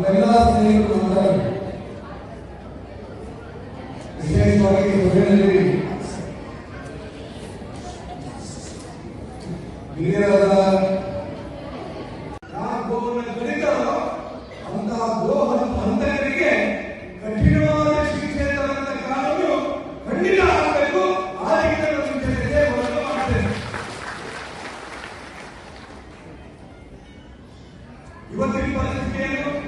ಆಗಬೇಕು ಸ್ನೇಹಿತರು ರೀತಿಯ ಶಿಕ್ಷೆಗೆ ಒಳಗೆ ಮಾಡ್ತೇನೆ ಇವತ್ತಿನ ಪರಿಸ್ಥಿತಿ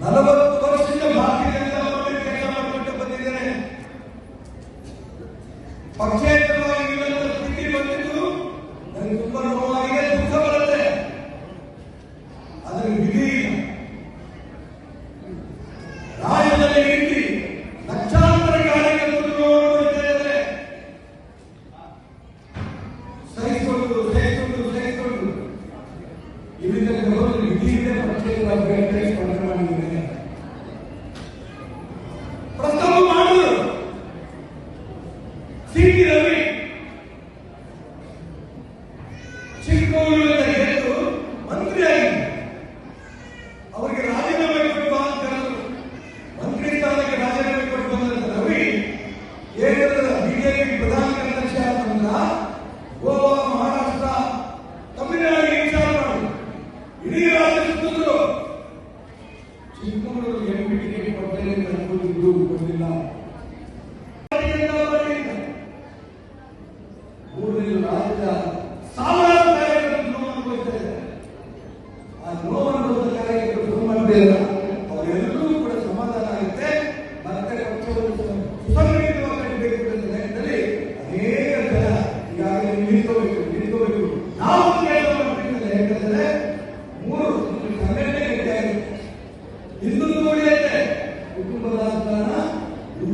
ನಲವತ್ತು ವರ್ಷದಿಂದ ಭಾರತೀಯ ಜನತಾ ಪಾರ್ಟಿ ಕೆಲಸ ಮಾಡಿಕೊಂಡು ಬಂದಿದ್ದೇನೆ ಪಕ್ಷೇತರವಾಗಿ ಸ್ಥಿತಿ ಬಂದಿದ್ದು ನನಗೆ ತುಂಬಾ ನೋವಾಗಿದೆ ದುಃಖ ಬರುತ್ತೆ. ಅದರ ಇದೆ ಪಕ್ಷೇತರವಾಗಿ ಬೇರೆ ಸ್ಪರ್ಧೆ ಮಾಡಿದ್ದೇನೆ ಇಡೀ ರಾಜ್ಯ ಸುತ್ತಿದ್ರು ಚಿಕ್ಕಮಗಳೂರು ಎಂಪಿ ಟಿಕೆಟ್ ಕೊಟ್ಟರೆ ಅನ್ಕೊಂಡಿದ್ದು.